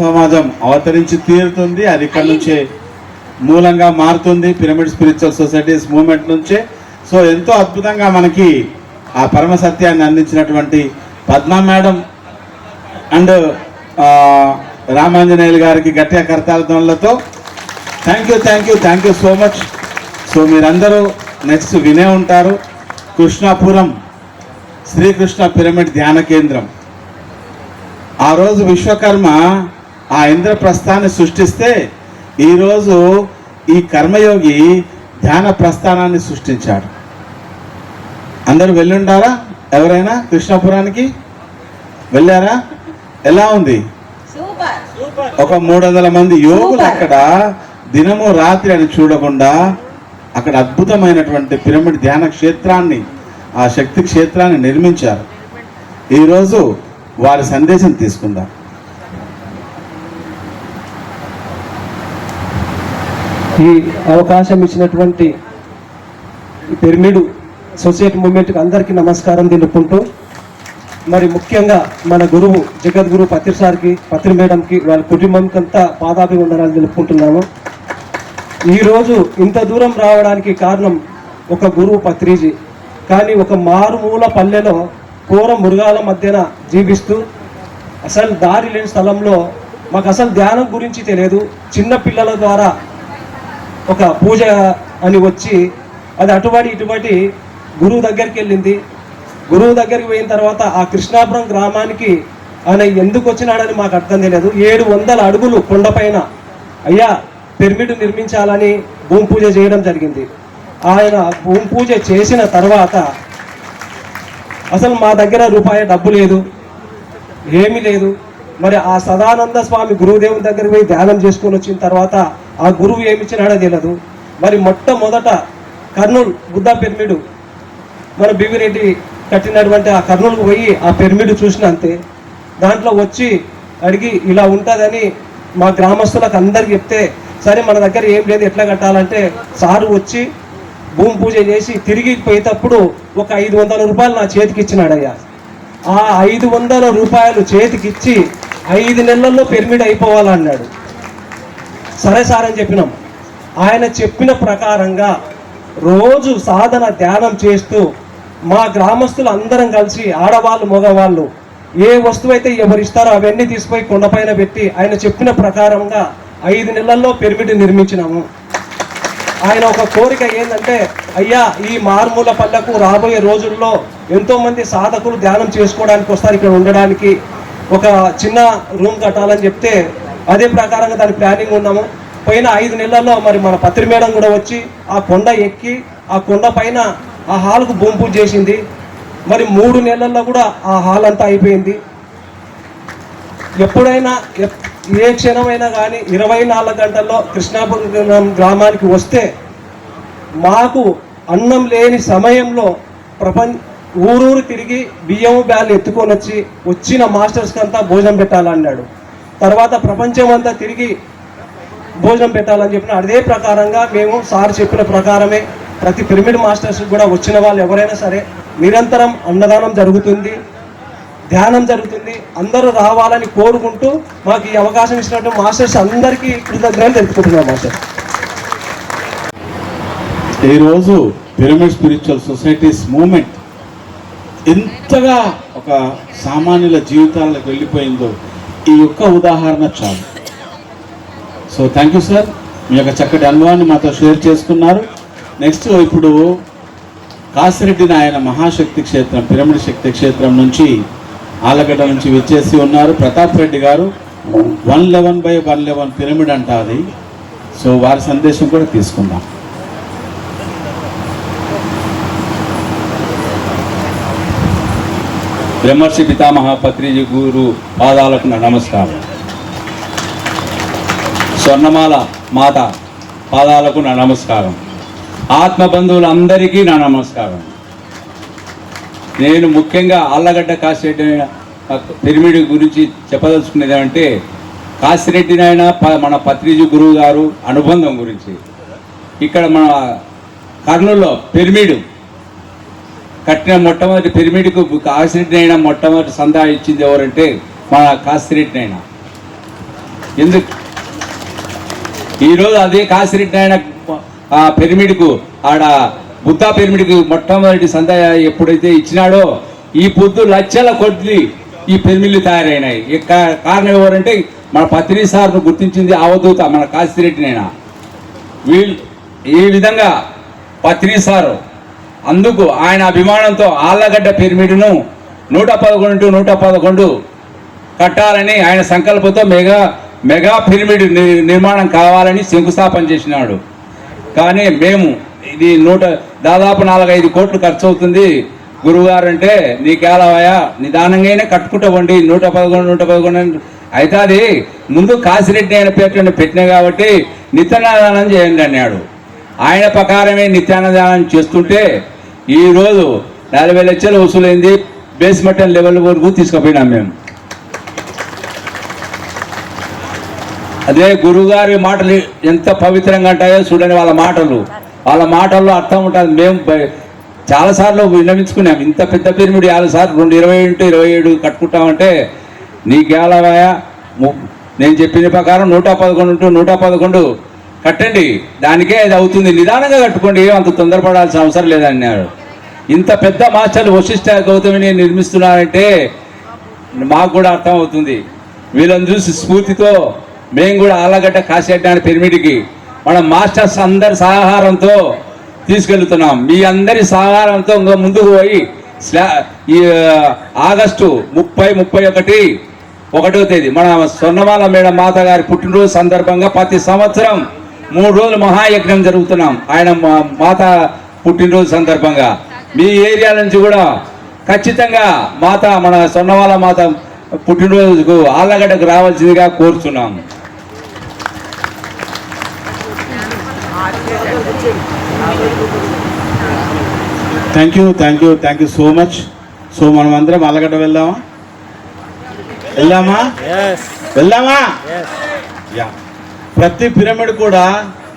సమాజం అవతరించి తీరుతుంది. అది ఇక్కడ నుంచే మూలంగా మారుతుంది. పిరమిడ్ స్పిరిచువల్ సొసైటీస్ మూవ్మెంట్ నుంచే. సో ఎంతో అద్భుతంగా మనకి ఆ పరమ సత్యాన్ని అందించినటువంటి పద్మా మేడం అండ్ రామాంజనేయులు గారికి గట్టిగా కర్తార్థనలతో thank you thank you thank you so much so మీరందరూ నెక్స్ట్ వినే ఉంటారు. కృష్ణాపురం శ్రీకృష్ణ పిరమిడ్ ధ్యాన కేంద్రం. ఆ రోజు విశ్వకర్మ ఆ ఇంద్రప్రస్థాన్ని సృష్టిస్తే ఈరోజు ఈ కర్మయోగి ధ్యాన ప్రస్థానాన్ని సృష్టించాడు. అందరూ వెళ్ళుండారా? ఎవరైనా కృష్ణాపురానికి? వెళ్ళారా? ఎలా ఉంది? ఒక మూడు వందల మంది యోగులు అక్కడ దినము రాత్రి అని చూడకుండా అక్కడ అద్భుతమైనటువంటి పిరమిడ్ ధ్యాన క్షేత్రాన్ని ఆ శక్తి క్షేత్రాన్ని నిర్మించారు. ఈరోజు వారి సందేశం తీసుకుందాం. ఈ అవకాశం ఇచ్చినటువంటి పిరమిడు సొసైటీ మూమెంట్కి అందరికీ నమస్కారం తెలుపుకుంటూ మరి ముఖ్యంగా మన గురువు జగద్గురు పత్రి సార్కి పత్రి మేడంకి వాళ్ళ కుటుంబంకి అంతా పాదాభివందనాలు తెలుపుకుంటున్నాము ఈరోజు ఇంత దూరం రావడానికి కారణం ఒక గురువు పత్రిజీ. కానీ ఒక మారుమూల పల్లెలో కూర మృగాల మధ్యన జీవిస్తూ అసలు దారి లేని స్థలంలో మాకు అసలు ధ్యానం గురించి తెలియదు. చిన్న పిల్లల ద్వారా ఒక పూజ అని వచ్చి అది అటుబడి ఇటుబడి గురువు దగ్గరికి వెళ్ళింది. గురువు దగ్గరికి పోయిన తర్వాత ఆ కృష్ణాపురం గ్రామానికి ఆయన ఎందుకు వచ్చినాడని మాకు అర్థం తెలియదు. ఏడు వందల అడుగులు కొండపైన అయ్యా పిరమిడ్ నిర్మించాలని భూమి పూజ చేయడం జరిగింది. ఆయన భూమి పూజ చేసిన తర్వాత అసలు మా దగ్గర రూపాయి డబ్బు లేదు ఏమీ లేదు. మరి ఆ సదానంద స్వామి గురుదేవుని దగ్గర పోయి ధ్యానం చేసుకొని వచ్చిన తర్వాత ఆ గురువు ఏమిచ్చినాడో తెలియదు మరి మొట్టమొదట కర్నూలు బుద్ధ పిరమిడ్ మన బివిరెడ్డి కట్టినటువంటి ఆ కర్నూలుకు పోయి ఆ పిరమిడ్ చూసిన అంతే. దాంట్లో వచ్చి అడిగి ఇలా ఉంటుందని మా గ్రామస్తులకు అందరికి చెప్తే సరే మన దగ్గర ఏం లేదు ఎట్లా కట్టాలంటే సారు వచ్చి భూమి పూజ చేసి తిరిగి పోయేటప్పుడు ఒక ఐదు వందల రూపాయలు నా చేతికి ఇచ్చినాడయ్యా. ఆ ఐదు వందల రూపాయలు చేతికిచ్చి ఐదు నెలల్లో పెర్మిట్ అయిపోవాలన్నాడు. సరే సార్ అని చెప్పినాం. ఆయన చెప్పిన ప్రకారంగా రోజు సాధన ధ్యానం చేస్తూ మా గ్రామస్తులు అందరం కలిసి ఆడవాళ్ళు మగవాళ్ళు ఏ వస్తువు అయితే ఎవరిస్తారో అవన్నీ తీసుకుపోయి కొండపైన పెట్టి ఆయన చెప్పిన ప్రకారంగా ఐదు నెలల్లో పిరమిడ్ నిర్మించినాము. ఆయన ఒక కోరిక ఏంటంటే అయ్యా ఈ మారుమూల పల్లెకు రాబోయే రోజుల్లో ఎంతోమంది సాధకులు ధ్యానం చేసుకోవడానికి వస్తారు ఇక్కడ ఉండడానికి. ఒక చిన్న రూమ్ కట్టాలని చెప్తే అదే ప్రకారంగా దాని ప్లానింగ్ ఉన్నాము. పోయిన ఐదు నెలల్లో మరి మన పత్రి మేడం కూడా వచ్చి ఆ కొండ ఎక్కి ఆ కొండ పైన ఆ హాల్కు భూమి పూజ చేసింది. మరి మూడు నెలల్లో కూడా ఆ హాల్ అంతా అయిపోయింది. ఎప్పుడైనా ఎప్- ఏ క్షణమైనా కానీ ఇరవై నాలుగు గంటల్లో కృష్ణాపురం గ్రామానికి వస్తే మాకు అన్నం లేని సమయంలో ప్రపంచ ఊరూరు తిరిగి బియ్యం బ్యాలు ఎత్తుకొని వచ్చి వచ్చిన మాస్టర్స్కి అంతా భోజనం పెట్టాలన్నాడు. తర్వాత ప్రపంచం అంతా తిరిగి భోజనం పెట్టాలని చెప్పిన అదే ప్రకారంగా మేము సార్ చెప్పిన ప్రకారమే ప్రతి పిరమిడ్ మాస్టర్స్ కూడా వచ్చిన వాళ్ళు ఎవరైనా సరే నిరంతరం అన్నదానం జరుగుతుంది ధ్యానం జరుగుతుంది అందరూ రావాలని కోరుకుంటూ మాకు ఈ అవకాశం ఇచ్చినట్టు మాస్టర్స్ అందరికీ కృతజ్ఞతలు తెలుపుకుంటున్నాం మాస్టర్. ఈరోజు పిరమిడ్ స్పిరిచువల్ సొసైటీస్ మూమెంట్ ఎంతగా ఒక సామాన్యుల జీవితాలకు వెళ్ళిపోయిందో ఈ యొక్క ఉదాహరణ చాలు. సో థ్యాంక్ యూ సార్ మీ యొక్క చక్కటి అనుభవాన్ని మాతో షేర్ చేసుకున్నారు. నెక్స్ట్ ఇప్పుడు కాసిరెడ్డి నాయన మహాశక్తి క్షేత్రం పిరమిడ్ శక్తి క్షేత్రం నుంచి ఆలగడ్డ నుంచి విచ్చేసి ఉన్నారు. Pratap Reddy garu one eleven by one eleven pyramid అంట అది. సో వారి సందేశం కూడా తీసుకుందాం. బ్రహ్మర్షి పితామహ పత్రిజీ గురు పాదాలకు నా నమస్కారం. స్వర్ణమాల మాత పాదాలకు నా నమస్కారం. ఆత్మ బంధువులందరికీ నా నమస్కారం. నేను ముఖ్యంగా ఆళ్ళగడ్డ కాసిరెడ్డి పిరిమిడి గురించి చెప్పదలుచుకునేది అంటే కాశిరెడ్డి నాయన ప- మన పత్రిజీ గురువు గారు అనుబంధం గురించి. ఇక్కడ మన కర్నూలులో పిరిమిడు కట్టిన మొట్టమొదటి పిరమిడ్కు కాసిరెడ్డి అయినా మొట్టమొదటి సందా ఇచ్చింది ఎవరంటే మన కాసిరెడ్డి అయినా ఎందుకు ఈరోజు అదే కాసిరెడ్డి ఆయన ఆ పిరమిడ్కు ఆడ బుద్ధా పిరమిడ్కి మొట్టమొదటి సందా ఎప్పుడైతే ఇచ్చినాడో ఈ పొద్దు లక్షల కొద్ది ఈ పిరమిడ్లు తయారైనాయి. కా- కారణం ఎవరంటే మన పత్రి సార్ను గుర్తించింది అవధూత మన కాసిరెడ్డినైనా. వీళ్ళు ఈ విధంగా పత్రి సారు అందుకు ఆయన అభిమానంతో ఆళ్ళగడ్డ పిరమిడ్ను నూట పదకొండు నూట పదకొండు కట్టాలని ఆయన సంకల్పంతో మెగా మెగా పిరమిడ్ నిర్మాణం కావాలని శంకుస్థాపన చేసినాడు. కానీ మేము ఇది నూట దాదాపు నాలుగైదు కోట్లు ఖర్చు అవుతుంది గురువుగారు అంటే నీకేలవయా నిదానంగానే కట్టుకుంటావండి నూట పదకొండు నూట పదకొండు అయితే అది ముందు కాసిరెడ్డి అయిన పేర్లను పెట్టినా కాబట్టి నిత్యనాదానం చేయండి అన్నాడు. ఆయన ప్రకారమే నిత్యాన్నదానం చేస్తుంటే ఈరోజు నలభై లక్షలు వసూలైంది బేస్మెంట్ లెవెల్ వరకు తీసుకుపోయినాం మేము. అదే గురువుగారి మాటలు ఎంత పవిత్రంగా ఉంటాయో చూడండి వాళ్ళ మాటలు. వాళ్ళ మాటల్లో అర్థం ఉంటుంది. మేము చాలాసార్లు విన్నవించుకున్నాం. ఇంత పెద్ద పిరమిడ్ యాభై సార్లు రెండు ఇరవై ఇంటూ ఇరవై ఏడు కట్టుకుంటామంటే నీకేలవాయా నేను చెప్పిన ప్రకారం నూట పదకొండు ఉంటూ నూట పదకొండు కట్టండి. దానికే అది అవుతుంది. నిదానంగా కట్టుకోండి. ఏం అంత తొందరపడాల్సిన అవసరం లేదన్నారు. ఇంత పెద్ద మాస్టర్లు వశిష్ట గౌతమిని నిర్మిస్తున్నారంటే మాకు కూడా అర్థం అవుతుంది వీళ్ళని చూసి స్ఫూర్తితో మేము కూడా ఆలగడ్డ కాసేడ్డానికి పిరమిడ్కి మన మాస్టర్స్ అందరి సహకారంతో తీసుకెళ్తున్నాం. మీ అందరి సహకారంతో ఇంకా ముందుకు పోయి స్లా ఈ ఆగస్టు ముప్పై ముప్పై ఒకటి ఒకటో తేదీ మన స్వర్ణమాల మేడం మాత గారి పుట్టినరోజు సందర్భంగా ప్రతి సంవత్సరం మూడు రోజులు మహాయజ్ఞం జరుగుతున్నాం. ఆయన మా- మాత పుట్టినరోజు సందర్భంగా. మీ ఏరియా నుంచి కూడా ఖచ్చితంగా మాత మన సొన్నవాళ్ళ మాత పుట్టినరోజుకు ఆళ్ళగడ్డకు రావాల్సిందిగా కోరుచున్నాం. Thank you thank you thank you so much so మనం అందరం అల్లగడ్డ వెళ్దామా? వెళ్దామా? వెళ్దామా యా ప్రతి పిరమిడ్ కూడా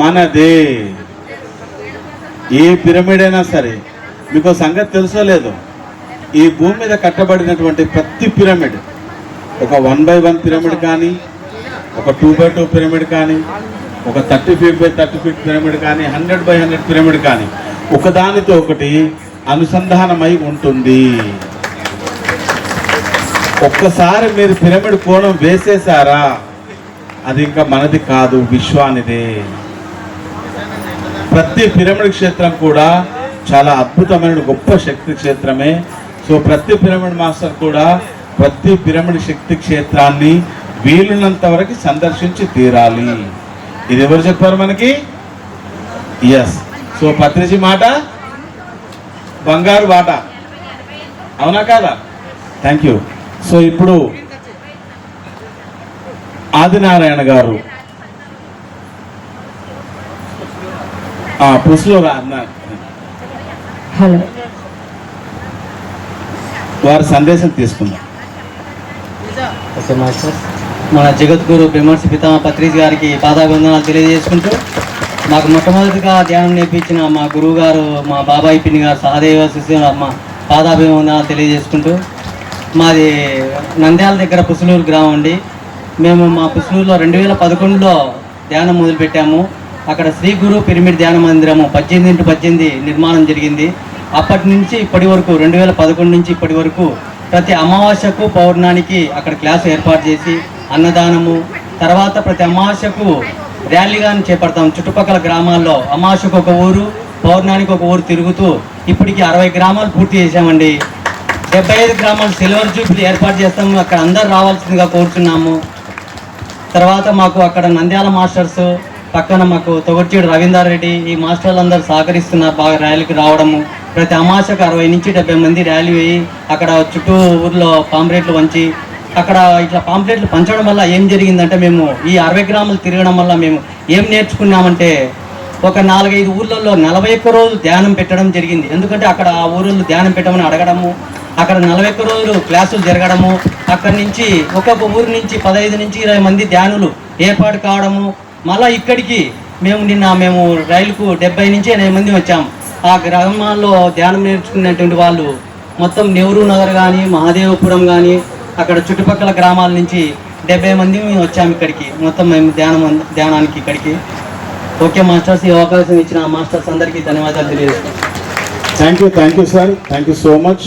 మనదే. ఏ పిరమిడ్ అయినా సరే మీకు సంగతి తెలుసోలేదు ఈ భూమి మీద కట్టబడినటువంటి ప్రతి పిరమిడ్ ఒక వన్ బై వన్ పిరమిడ్ కానీ ఒక టూ బై టూ పిరమిడ్ కానీ ఒక thirty feet by thirty feet pyramid కానీ హండ్రెడ్ బై హండ్రెడ్ పిరమిడ్ కానీ ఒకదానితో ఒకటి అనుసంధానమై ఉంటుంది. ఒక్కసారి మీరు పిరమిడ్ కోణం వేసేసారా? అది ఇంకా మనది కాదు విశ్వానిదే. ప్రతి పిరమిడ్ క్షేత్రం కూడా చాలా అద్భుతమైన గొప్ప శక్తి క్షేత్రమే. సో ప్రతి పిరమిడ్ మాస్టర్ కూడా ప్రతి పిరమిడ్ శక్తి క్షేత్రాన్ని వీలున్నంత వరకు సందర్శించి తీరాలి. ఇది ఎవరు చెప్పారు మనకి? ఎస్ సో పత్రిజీ మాట? బంగారు బాట. అవునా కాదా? థ్యాంక్ యూ సో ఇప్పుడు ఆదినారాయణ గారు. పుసులో హలో. వారి సందేశం తీసుకుందాం. Okay master. మన జగద్గురు బ్రహ్మర్షి పితామ పత్రిజ్ గారికి పాదాభివందనాలు తెలియజేసుకుంటూ నాకు మొట్టమొదటిగా ధ్యానం నేర్పించిన మా గురువు గారు మా బాబాయ్ పిన్ని గారు సహదేవ శిశు మా పాదాభివందనాలు తెలియజేసుకుంటూ మాది నంద్యాల దగ్గర పుసులూరు గ్రామం అండి. మేము మా పుసులూరులో రెండు వేల పదకొండులో ధ్యానం మొదలుపెట్టాము. అక్కడ శ్రీ గురు పిరమిడ్ ధ్యాన మందిరము పద్దెనిమిది ఇంటూ పద్దెనిమిది నిర్మాణం జరిగింది. అప్పటి నుంచి ఇప్పటి వరకు రెండు వేల పదకొండు నుంచి ఇప్పటి వరకు ప్రతి అమావాస్యకు పౌర్ణానికి అక్కడ క్లాస్ ఏర్పాటు చేసి అన్నదానము తర్వాత ప్రతి అమావాస్యకు ర్యాలీగాని చేపడతాం. చుట్టుపక్కల గ్రామాల్లో అమావాస్యకు ఒక ఊరు పౌర్ణానికి ఒక ఊరు తిరుగుతూ ఇప్పటికి అరవై గ్రామాలు పూర్తి చేశామండి. డెబ్బై ఐదు గ్రామాలు సిల్వర్ జూబ్లీ ఏర్పాటు చేస్తాము. అక్కడ అందరు రావాల్సిందిగా కోరుతున్నాము తర్వాత మాకు అక్కడ నంద్యాల మాస్టర్స్ పక్కన మాకు తొగర్చేడు రవీందర్ రెడ్డి ఈ మాస్టర్లు అందరూ సహకరిస్తున్నారు బాగా ర్యాలీకి రావడము. ప్రతి అమాసకు అరవై నుంచి డెబ్బై మంది ర్యాలీ వేయి అక్కడ చుట్టూ ఊర్లో పాంప్లెట్లు వంచి అక్కడ ఇట్లా పాంప్లెట్లు పంచడం వల్ల ఏం జరిగిందంటే మేము ఈ అరవై గ్రాములు తిరగడం వల్ల మేము ఏం నేర్చుకున్నామంటే ఒక నాలుగైదు ఊర్లలో నలభై ఒక్క రోజులు ధ్యానం పెట్టడం జరిగింది. ఎందుకంటే అక్కడ ఆ ఊరిలో ధ్యానం పెట్టమని అడగడము అక్కడ నలభై ఒక్క రోజులు క్లాసులు జరగడము అక్కడి నుంచి ఒక్కొక్క ఊరు నుంచి పదహైదు నుంచి ఇరవై మంది ధ్యానులు ఏర్పాటు కావడము. మళ్ళీ ఇక్కడికి మేము నిన్న మేము రైలుకు డెబ్బై నుంచి ఎనభై మంది వచ్చాము ఆ గ్రామాల్లో ధ్యానం నేర్చుకున్నటువంటి వాళ్ళు మొత్తం నెహ్రూ నగర్ కానీ మహాదేవపురం కానీ అక్కడ చుట్టుపక్కల గ్రామాల నుంచి డెబ్బై మంది మేము వచ్చాము ఇక్కడికి. మొత్తం మేము ధ్యానం ధ్యానానికి ఇక్కడికి. ఓకే మాస్టర్స్ ఈ అవకాశం ఇచ్చిన మాస్టర్స్ అందరికీ ధన్యవాదాలు తెలియజేస్తాను thank you thank you sir thank you so much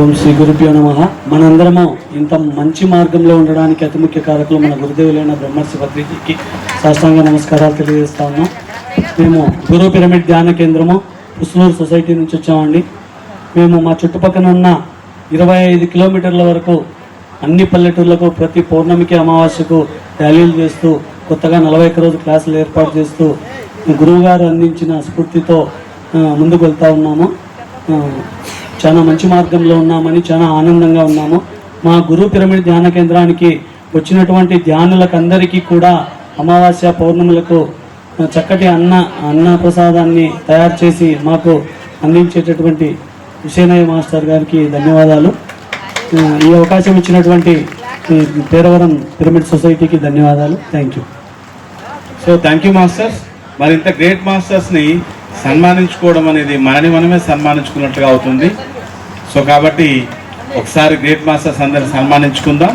ఓం శ్రీ గురుభ్యో నమ. మనందరము ఇంత మంచి మార్గంలో ఉండడానికి అతి ముఖ్య కారకులు మన గురుదేవులైన బ్రహ్మర్షి పత్రికకి సాష్టాంగ నమస్కారాలు తెలియజేస్తా ఉన్నాం. మేము గురు పిరమిడ్ ధ్యాన కేంద్రము పుస్లూరు సొసైటీ నుంచి వచ్చామండి. మేము మా చుట్టుపక్కన ఉన్న ఇరవై ఐదు కిలోమీటర్ల వరకు అన్ని పల్లెటూర్లకు ప్రతి పౌర్ణమికి అమావాస్యకు ర్యాలీలు చేస్తూ కొత్తగా నలభై ఒక్క రోజు క్లాసులు ఏర్పాటు చేస్తూ గురువుగారు అందించిన స్ఫూర్తితో ముందుకు వెళ్తా ఉన్నాము. చాలా మంచి మార్గంలో ఉన్నామని చాలా ఆనందంగా ఉన్నాము. మా గురు పిరమిడ్ ధ్యాన కేంద్రానికి వచ్చినటువంటి ధ్యానులకందరికీ కూడా అమావాస్య పౌర్ణములకు చక్కటి అన్న అన్న ప్రసాదాన్ని తయారు చేసి మాకు అందించేటటువంటి విషయనయ్య మాస్టర్ గారికి ధన్యవాదాలు. ఈ అవకాశం ఇచ్చినటువంటి పేరవరం పిరమిడ్ సొసైటీకి ధన్యవాదాలు. Thank you. So thank you masters. మరింత గ్రేట్ మాస్టర్స్ని సన్మానించుకోవడం అనేది మనని మనమే సన్మానించుకున్నట్లుగా అవుతుంది. సో కాబట్టి ఒకసారి గ్రేట్ మాస్టర్స్ అందరిని సన్మానించుకుందాం.